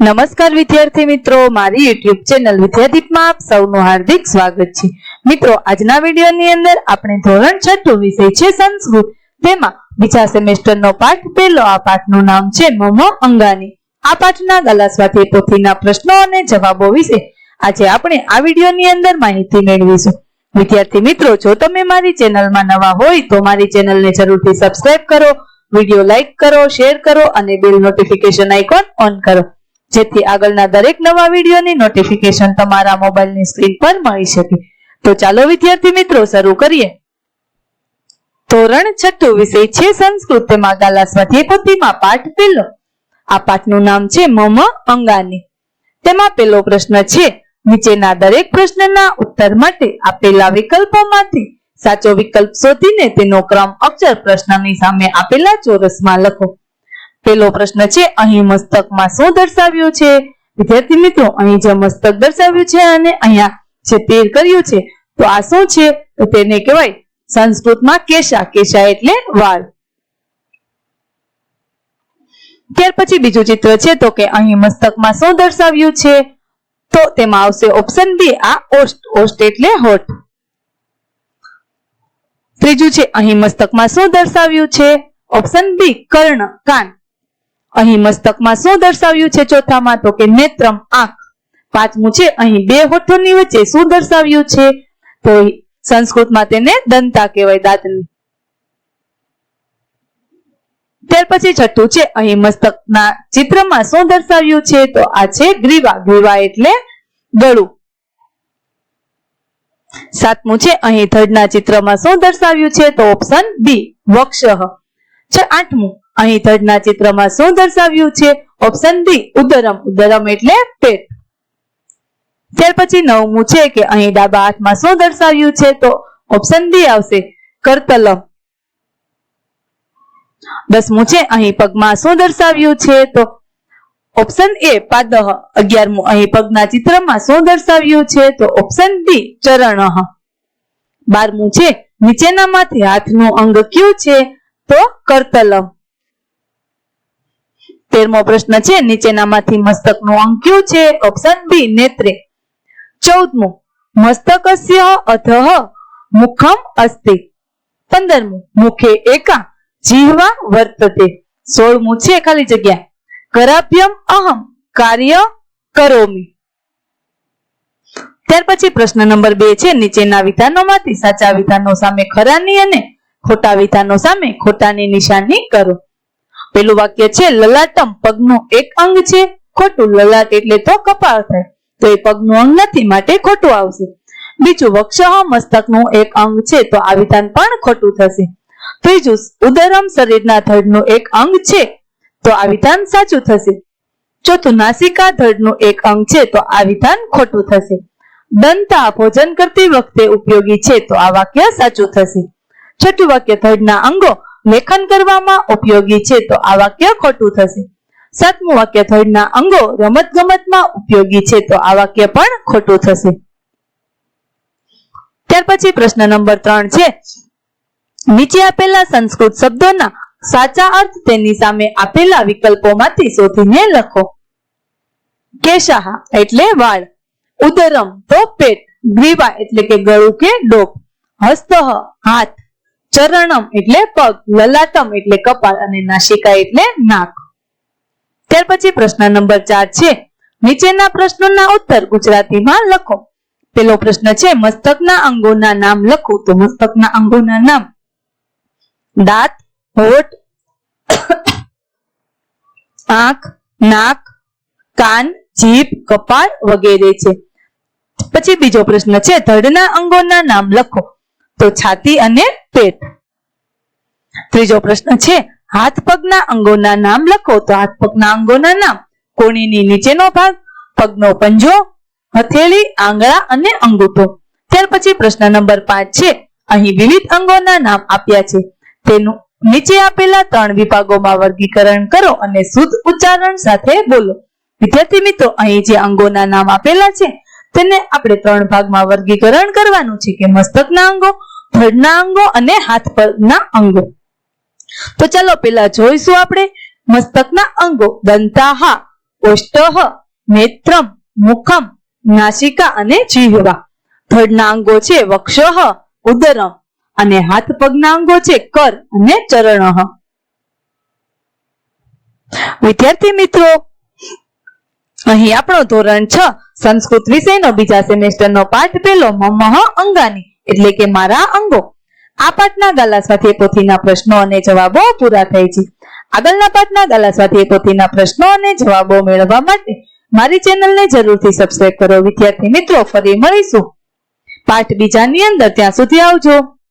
નમસ્કાર વિદ્યાર્થી મિત્રો, મારી યુટ્યુબ ચેનલ વિદ્યાદીપમાં આપ સૌનું હાર્દિક સ્વાગત છે. મિત્રો, આજના વિડીયોની અંદર આપણે ધોરણ છઠ્ઠું વિષય છે સંસ્કૃત. તેમાં બીજા સેમેસ્ટરનો પાઠ, પહેલો આ પાઠનું નામ છે મોમો અંગાની. આ પાઠના ગલા સ્વાધ્યાય પોથીના પ્રશ્નો અને જવાબો વિશે આજે આપણે આ વિડીયોની અંદર માહિતી મેળવીશું. વિદ્યાર્થી મિત્રો, જો તમે મારી ચેનલમાં નવા હોય તો મારી ચેનલને જરૂરથી સબસ્ક્રાઇબ કરો, વીડિયો લાઇક કરો શેર કરો અને બેલ નોટિફિકેશન આઇકોન ઓન કરો. જેથી આગળના દરેક નવા વિડીયોની નોટિફિકેશન તમારા મોબાઈલની સ્ક્રીન પર મળી શકે. તો ચાલો વિદ્યાર્થી મિત્રો, શરૂ કરીએ. ધોરણ છઠ્ઠું વિષય છે સંસ્કૃત. તેમાં ગાલા સ્વાધ્યાય પાઠ પેલો આ પાઠનું નામ છે મમ અંગાની. તેમાં પેલો પ્રશ્ન છે, નીચેના દરેક પ્રશ્નના ઉત્તર માટે આપેલા વિકલ્પોમાંથી સાચો વિકલ્પ શોધીને તેનો ક્રમ અક્ષર પ્રશ્નની સામે આપેલા ચોરસમાં લખો. પેલો પ્રશ્ન છે, અહીં મસ્તકમાં શું દર્શાવ્યું છે? વિદ્યાર્થી મિત્રો, અહીં જે મસ્તક દર્શાવ્યું છે અને અહીંયા જે તીર કર્યું છે, તો આ શું છે? તો તેને કહેવાય સંસ્કૃતમાં કેશા કેશા એટલે વાળ. ત્યાર પછી બીજું ચિત્ર છે, તો કે અહીં મસ્તકમાં શું દર્શાવ્યું છે? તો તેમાં આવશે ઓપ્શન બી, આ ઓસ્ટ ઓસ્ટ એટલે હોટ ત્રીજું છે, અહીં મસ્તકમાં શું દર્શાવ્યું છે? ઓપ્શન બી, કર્ણ, કાન. અહીં મસ્તકમાં શું દર્શાવ્યું છે ચોથામાં? તો કે નેત્રમ આંખ. પાંચમું છે, અહીં બે હોઠોની વચ્ચે શું દર્શાવ્યું છે? તો સંસ્કૃતમાં તેને દંતા કહેવાય, દાંતની. ત્યાર પછી છઠ્ઠું છે, અહીં મસ્તકના ચિત્રમાં શું દર્શાવ્યું છે? તો આ છે ગ્રીવા. ગ્રીવા એટલે ગળું. સાતમું છે, અહીં થર્ડના ચિત્રમાં શું દર્શાવ્યું છે? તો ઓપ્શન બી, વક્ષ. છે, આઠમું. અહીં થડના ચિત્રમાં શું દર્શાવ્યું છે? ઓપ્શન બી ઉદરમ. ઉદરમ એટલે પેટ. ત્યાર પછી નવમું છે કે અહીં ડાબા હાથમાં શું દર્શાવ્યું છે? તો ઓપ્શન બી આવશે, કરતલમ. દસમું છે, અહીં પગમાં શું દર્શાવ્યું છે? તો ઓપ્શન એ પાદહ. અગિયારમું, અહીં પગના ચિત્રમાં શું દર્શાવ્યું છે? તો ઓપ્શન બી ચરણ. બારમું છે, નીચેનામાંથી હાથનું અંગ કયું છે? તો કરતલમ. તેરમો પ્રશ્ન છે. નીચેનામાંથી મસ્તકનું અંગ કયું છે? ઓપ્શન બી નેત્રે. ચૌદમું. મસ્તકસ્ય અથ મુખમ અસ્તિ. પંદરમું. મુખે એકા જીહવા વર્તતે. સોળમું છે ખાલી જગ્યા કરાભ્યમ અહમ કાર્ય કરોમી. ત્યાર પછી પ્રશ્ન નંબર બે છે. નીચેના વિધાનોમાંથી સાચા વિધાનો સામે ખરાની અને ખોટા વિધાનો સામે ખોટાની નિશાની કરો. પેલું વાક્ય છે, લલાટમ, પગનું એક અંગ છે, ખોટું લલાટ એટલે તો કપાળ થાય. તો એ પગનું અંગ નથી, માટે ખોટું આવશે. બીજું, વક્ષ મસ્તકનું એક અંગ છે, તો આ વિધાન પણ ખોટું થશે. ત્રીજું, ઉદરમ શરીરના ધડનું એક અંગ છે, તો આ વિધાન સાચું થશે. ચોથું, નાસિકા ધડનું એક અંગ છે, તો આ વિધાન ખોટું થશે. દંતા, ભોજન કરતી વખતે ઉપયોગી છે, તો આ વાક્ય સાચું થશે. છઠ્ઠું વાક્ય, ધડના અંગો લેખન કરવામાં ઉપયોગી છે તો આ વાક્ય ખોટું થશે. સાતમું વાક્ય ધડના અંગો રમત ગમતમાં ઉપયોગી છે તો આ વાક્ય પણ ખોટું થશે. ત્યાર પછી પ્રશ્ન નંબર ત્રણ છે. નીચે આપેલા સંસ્કૃત શબ્દોના સાચા અર્થ તેની સામે આપેલા વિકલ્પોમાંથી શોધીને લખો. કેશાહા એટલે વાળ. ઉદરમ તો પેટ. ગ્રીવા એટલે કે ગળું કે ડોક હસ્તઃ હાથ. ચરણમ એટલે પગ, લલાટમ એટલે કપાળ અને નાસિકા એટલે નાક. ત્યાર પછી પ્રશ્ન નંબર ચાર છે, નીચેના પ્રશ્નોના ઉત્તર ગુજરાતીમાં લખો. પેલો પ્રશ્ન છે, મસ્તકના અંગોના નામ લખો. તો મસ્તકના અંગોના નામ. દાંત, હોઠ, આંખ, નાક, કાન, જીભ, કપાળ વગેરે છે. પછી બીજો પ્રશ્ન છે, ધડના અંગોના નામ લખો. તો છાતી અને પેટ. ત્રીજો પ્રશ્ન છે, હાથ પગના અંગોના નામ લખો તો હાથ પગના અંગોના નામ. કોણીની નીચેનો ભાગ, પગનો પંજો, હથેળી, આંગળા અને અંગૂઠો. ત્યાર પછી પ્રશ્ન નંબર પાંચ છે, અહીં વિવિધ અંગોના નામ આપ્યા છે. તેનું નીચે આપેલા ત્રણ વિભાગોમાં વર્ગીકરણ કરો અને શુદ્ધ ઉચ્ચારણ સાથે બોલો. વિદ્યાર્થી મિત્રો, અહીં જે અંગોના નામ આપેલા છે, તેને આપણે ત્રણ ભાગમાં વર્ગીકરણ કરવાનું છે કે મસ્તકના અંગો ધડના અંગો અને હાથ પગના અંગો. તો ચાલો પેલા જોઈશું આપણે મસ્તકના અંગો. દંતાહા, ઓષ્ટહ, નેત્રમ, મુખમ, નાસિકા અને જીહવા. ધડના અંગો છે વક્ષહ ઉદરમ અને હાથ પગના અંગો છે કર અને ચરણહ વિદ્યાર્થી મિત્રો, અહીં આપણો ધોરણ છ, સંસ્કૃત વિષયનો બીજા સેમેસ્ટરનો પાઠ પેલો મમહ અંગાની. એટલે કે મારા અંગો. આ પાઠના ગાલા સાથે પોથીના પ્રશ્નો અને જવાબો પૂરા થાય છે. આગળના પાઠના ગાલા સાથે પોથીના પ્રશ્નો અને જવાબો મેળવવા માટે મારી ચેનલને જરૂરથી સબસ્ક્રાઇબ કરો. વિદ્યાર્થી મિત્રો, ફરી મળીશું. પાઠ બીજાની અંદર ત્યાં સુધી આવજો.